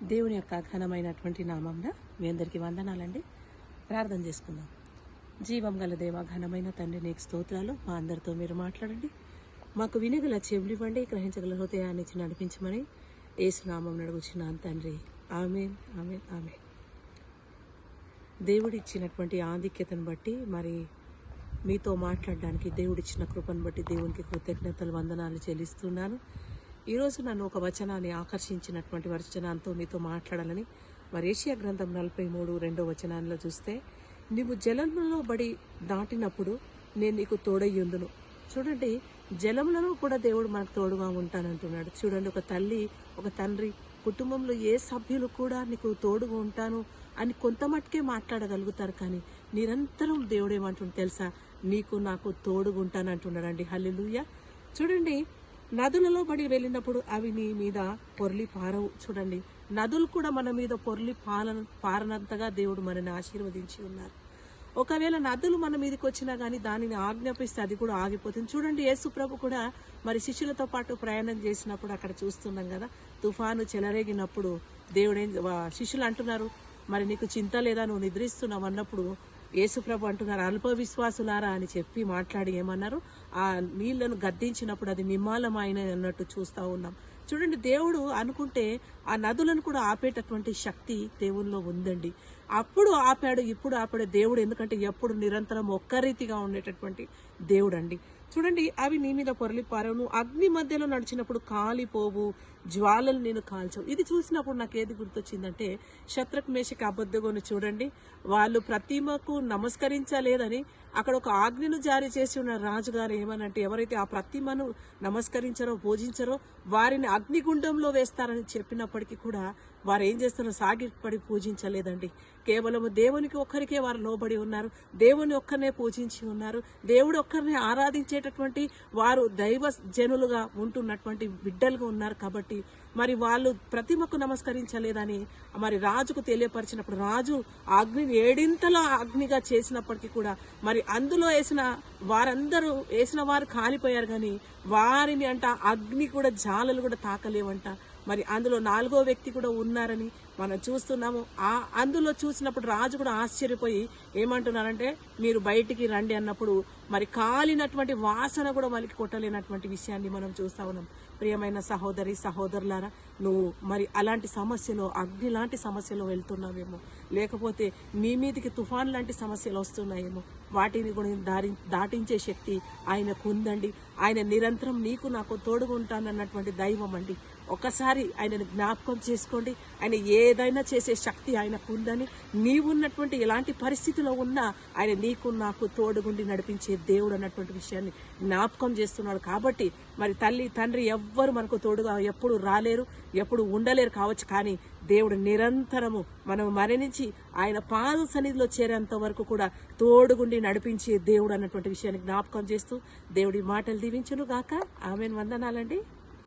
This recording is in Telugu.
దేవుని యొక్క ఘనమైనటువంటి నామంన మీ అందరికీ వందనాలండి. ప్రార్థన చేసుకుందాం. జీవం గల దేవ ఘనమైన తండ్రి నీకు స్తోత్రాలు. మా అందరితో మీరు మాట్లాడండి. మాకు వినగల చెవులివ్వండి గ్రహించగల హృదయాన్ని నడిపించమని ఏసునామం నడుగుచున్నాను తండ్రి. ఆమె ఆమె ఆమె దేవుడిచ్చినటువంటి ఆధిక్యతను బట్టి మరి మీతో మాట్లాడడానికి దేవుడిచ్చిన కృపను బట్టి దేవునికి కృతజ్ఞతలు వందనాలు చెల్లిస్తున్నాను. ఈరోజు నన్ను ఒక వచనాన్ని ఆకర్షించినటువంటి వచనాంతో మీతో మాట్లాడాలని మరేషియా గ్రంథం నలభై మూడు రెండో వచనాల్లో చూస్తే నీవు జలంలో బడి దాటినప్పుడు నేను నీకు తోడయ్యుందును చూడండి జలములలో కూడా దేవుడు మనకు తోడుగా ఉంటానంటున్నాడు. చూడండి ఒక తల్లి ఒక తండ్రి కుటుంబంలో ఏ సభ్యులు కూడా నీకు తోడుగా ఉంటాను అని కొంత మట్టుకే మాట్లాడగలుగుతారు కానీ నిరంతరం దేవుడు ఏమంటుంది తెలుసా? నీకు నాకు తోడుగా ఉంటానంటున్నాడండి. హల్లెలూయా. చూడండి నదులలో బడి వెళ్ళినప్పుడు అవి నీ మీద పొర్లి పారవు. చూడండి నదులు కూడా మన మీద పొర్లి పాలన పారనంతగా దేవుడు మనని ఆశీర్వదించి ఉన్నారు. ఒకవేళ నదులు మన మీదకి వచ్చినా కానీ దానిని ఆజ్ఞాపిస్తే అది కూడా ఆగిపోతుంది. చూడండి యేసు ప్రభు కూడా మరి శిష్యులతో పాటు ప్రయాణం చేసినప్పుడు అక్కడ చూస్తున్నాం కదా తుఫాను చెలరేగినప్పుడు దేవుడేం శిష్యులు అంటున్నారు మరి నీకు చింత లేదా? నువ్వు నిద్రిస్తున్నావు అన్నప్పుడు యేసుప్రభు అంటున్నారు అల్ప విశ్వాసులారా అని చెప్పి మాట్లాడి ఏమన్నారు? ఆ నీళ్ళను గద్దించినప్పుడు అది నిమ్మాలమైన అన్నట్టు చూస్తా ఉన్నాం. చూడండి దేవుడు అనుకుంటే ఆ నదులను కూడా ఆపేటటువంటి శక్తి దేవుల్లో ఉందండి. అప్పుడు ఆపాడు ఇప్పుడు ఆపాడు దేవుడు. ఎందుకంటే ఎప్పుడు నిరంతరం ఒక్క రీతిగా ఉండేటటువంటి దేవుడు అండి చూడండి అవి నీ మీద పొరలి పారవు అగ్ని మధ్యలో నడిచినప్పుడు కాలిపోవు జ్వాలలు నేను కాల్చవు. ఇది చూసినప్పుడు నాకు ఏది గుర్తొచ్చిందంటే శత్రుక్ మేషకి అబద్ధగోని చూడండి. వాళ్ళు ప్రతిమకు నమస్కరించలేదని అక్కడ ఒక ఆజ్ఞను జారీ చేసి ఉన్న రాజుగారు ఏమనంటే ఎవరైతే ఆ ప్రతిమను నమస్కరించరో పూజించరో వారిని అగ్నిగుండంలో వేస్తారని చెప్పినప్పటికీ కూడా వారు ఏం చేస్తున్నారు? సాగిపడి పూజించలేదండి. కేవలం దేవునికి ఒక్కరికే వారు లోబడి ఉన్నారు. దేవుని ఒక్కరినే పూజించి ఉన్నారు. దేవుడు ఒక్కరిని ఆరాధించేటటువంటి వారు దైవ జనులుగా ఉంటున్నటువంటి బిడ్డలుగా ఉన్నారు కాబట్టి మరి వాళ్ళు ప్రతిమకు నమస్కరించలేదని మరి రాజుకు తెలియపరిచినప్పుడు రాజు అగ్నిని ఏడింతలో అగ్నిగా చేసినప్పటికీ కూడా మరి అందులో వేసిన వారందరూ వేసిన వారు కాలిపోయారు కానీ వారిని అంట అగ్ని కూడా జాలలు కూడా తాకలేవంట. మరి అందులో నాలుగో వ్యక్తి కూడా ఉన్నారని మనం చూస్తున్నాము. ఆ అందులో చూసినప్పుడు రాజు కూడా ఆశ్చర్యపోయి ఏమంటున్నారంటే మీరు బయటికి రండి అన్నప్పుడు మరి కాలినటువంటి వాసన కూడా మనకి కొట్టలేనటువంటి విషయాన్ని మనం చూస్తా ఉన్నాం. ప్రియమైన సహోదరి సహోదరులారా నువ్వు మరి అలాంటి సమస్యలో అగ్ని లాంటి సమస్యలో వెళ్తున్నావేమో. లేకపోతే మీ మీదకి తుఫాన్ లాంటి సమస్యలు వస్తున్నాయేమో. వాటిని కూడా దారి దాటించే శక్తి ఆయనకు ఉందండి. ఆయన నిరంతరం నీకు నాకు తోడుగుంటానన్నటువంటి దైవం అండి. ఒకసారి ఆయనను జ్ఞాపకం చేసుకోండి. ఆయన ఏదైనా చేసే శక్తి ఆయనకు ఉందని నీవున్నటువంటి ఎలాంటి పరిస్థితిలో ఉన్నా ఆయన నీకు నాకు తోడుగుండి నడిపించే దేవుడు అన్నటువంటి విషయాన్ని జ్ఞాపకం చేస్తున్నాడు. కాబట్టి మరి తల్లి తండ్రి ఎవ్వరు మనకు తోడుగా ఎప్పుడు రాలేరు ఎప్పుడు ఉండలేరు కావచ్చు కానీ దేవుడు నిరంతరము మనం మరణించి ఆయన పాద సన్నిధిలో చేరేంత వరకు కూడా తోడుగుండి నడిపించే దేవుడు అన్నటువంటి విషయాన్ని జ్ఞాపకం చేస్తూ దేవుడి మాటలు దీవించును గాక ఆమెను. వందనాలండి.